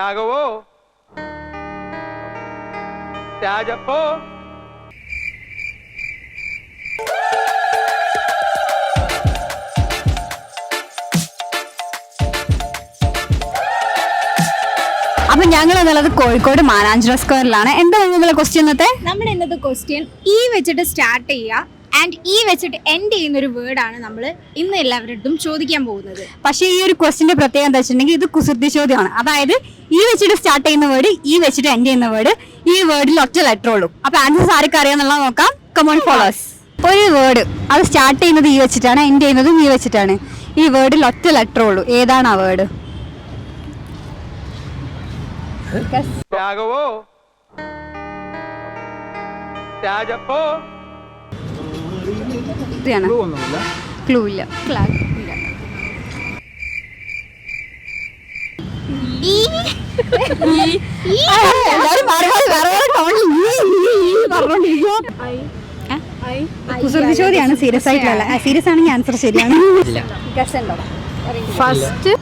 രാഘവോ? രാജപ്പോ? അപ്പൊ ഞങ്ങൾ എന്നുള്ളത് കോഴിക്കോട് മാനാഞ്ചിറ സ്ക്വയറിലാണ്. എന്താ നിങ്ങളുടെ ക്വസ്റ്റ്യൻ ഇന്നത്തെ? നമ്മുടെ ഇന്നത്തെ ക്വസ്റ്റ്യൻ ഈ വെച്ചിട്ട് സ്റ്റാർട്ട് ചെയ്യുക. ആൻഡ് ഈ വെച്ചിട്ട് എൻഡ് ചെയ്യുന്ന ഒരു വേർഡാണ് നമ്മൾ ഇന്ന് എല്ലാവരുടെ ചോദിക്കാൻ പോകുന്നത്. പക്ഷേ ഈ ഒരു ക്വസ്റ്റിന്റെ പ്രത്യേകത എന്താ വെച്ചിട്ടുണ്ടെങ്കിൽ ഇത് കുസൃതി ചോദ്യമാണ്. അതായത് ഈ വെച്ചിട്ട് സ്റ്റാർട്ട് ചെയ്യുന്ന വേർഡ് ഈ വെച്ചിട്ട് എൻഡ് ചെയ്യുന്ന വേർഡ് ഈ വേർഡിൽ ഒറ്റ ലെറ്റർ ഉള്ളൂ. അപ്പൊ ആൻസർ ആർക്കും അറിയാന്നുള്ളത് നോക്കാം. കമോൺ ഫോളോസ് ഒരു വേർഡ് അത് സ്റ്റാർട്ട് ചെയ്യുന്നത് ഈ വെച്ചിട്ടാണ് എൻഡ് ചെയ്യുന്നതും ഈ വെച്ചിട്ടാണ്. ഈ വേർഡിൽ ഒറ്റ ലെറ്റർ ഉള്ളൂ. ഏതാണ് ആ വേർഡ് രാഘവോ രാജപ്പോ ക്ലൂ ഇല്ല. എല്ലാവരും മാറി വേറെ വേറെ? കുസൃതി ചോദ്യമാണ് സീരിയസ് ആയിട്ടുള്ള സീരിയസ് ആണെങ്കിൽ ആൻസർ ശരിയാണ്. First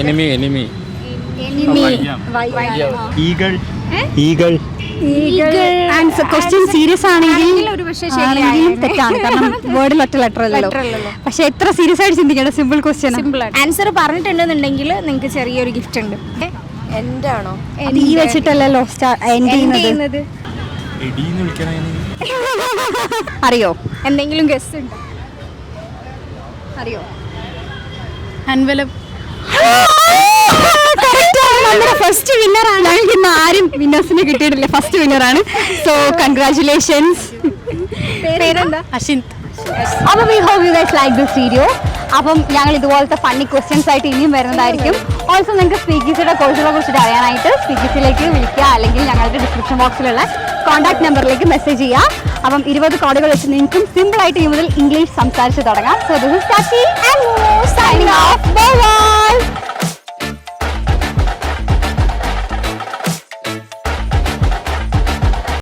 enemy enemy. Eagle. Eagle. Answer question serious ആണെങ്കിൽ ഒരു പക്ഷേ ആണെങ്കിലും തെറ്റാണ്. കാരണം വേർഡിൽ ഒറ്റ ലെറ്റർ അല്ലല്ലോ. പക്ഷെ എത്ര സീരിയസ് ആയിട്ട് ചിന്തിക്കേണ്ട? സിമ്പിൾ ക്വസ്റ്റ്യൻ ആൻസർ പറഞ്ഞിട്ടുണ്ടെന്നുണ്ടെങ്കിൽ നിങ്ങൾക്ക് ചെറിയൊരു ഗിഫ്റ്റ് ഉണ്ട്. എൻഡ് ആണോ ഈ വെച്ചിട്ടല്ലല്ലോ എൻഡ് ചെയ്യുന്നത്. അറിയോ? എന്തെങ്കിലും ഗസ്റ്റ് ഉണ്ടോ? അറിയോ? അൻവലപ്പ് നമ്മുടെ ഫസ്റ്റ് വിന്നർ ആണ്. ഞങ്ങൾക്ക് ഇന്ന് ആരും വിന്നേഴ്സിനെ കിട്ടിയിട്ടില്ല. ഫസ്റ്റ് വിന്നർ ആണ്. സോ കൺഗ്രാറ്റുലേഷൻസ് പേരെന്താ? അഷിന്ത് അപ്പോൾ we hope you guys like this video അപ്പം ഞങ്ങൾ ഇതുപോലത്തെ ഫണ്ണി ക്വസ്റ്റ്യൻസ് ആയിട്ട് ഇനിയും വരുന്നതായിരിക്കും. ഓൾസോ നിങ്ങൾക്ക് സ്പീക്കീസിയുടെ കോഴ്സുകളെ കുറിച്ചിട്ട് അറിയാനായിട്ട് സ്പീക്കീസിലേക്ക് വിളിക്കുക. അല്ലെങ്കിൽ ഞങ്ങളുടെ ഡിസ്ക്രിപ്ഷൻ ബോക്സിലുള്ള കോൺടാക്ട് നമ്പറിലേക്ക് മെസ്സേജ് ചെയ്യുക. അപ്പം ഇരുപത് കോഡുകൾ വെച്ച് നിങ്ങൾക്കും സിമ്പിൾ ആയിട്ട് ഈ മുതൽ ഇംഗ്ലീഷ് സംസാരിച്ച് തുടങ്ങാം. So this and signing off bye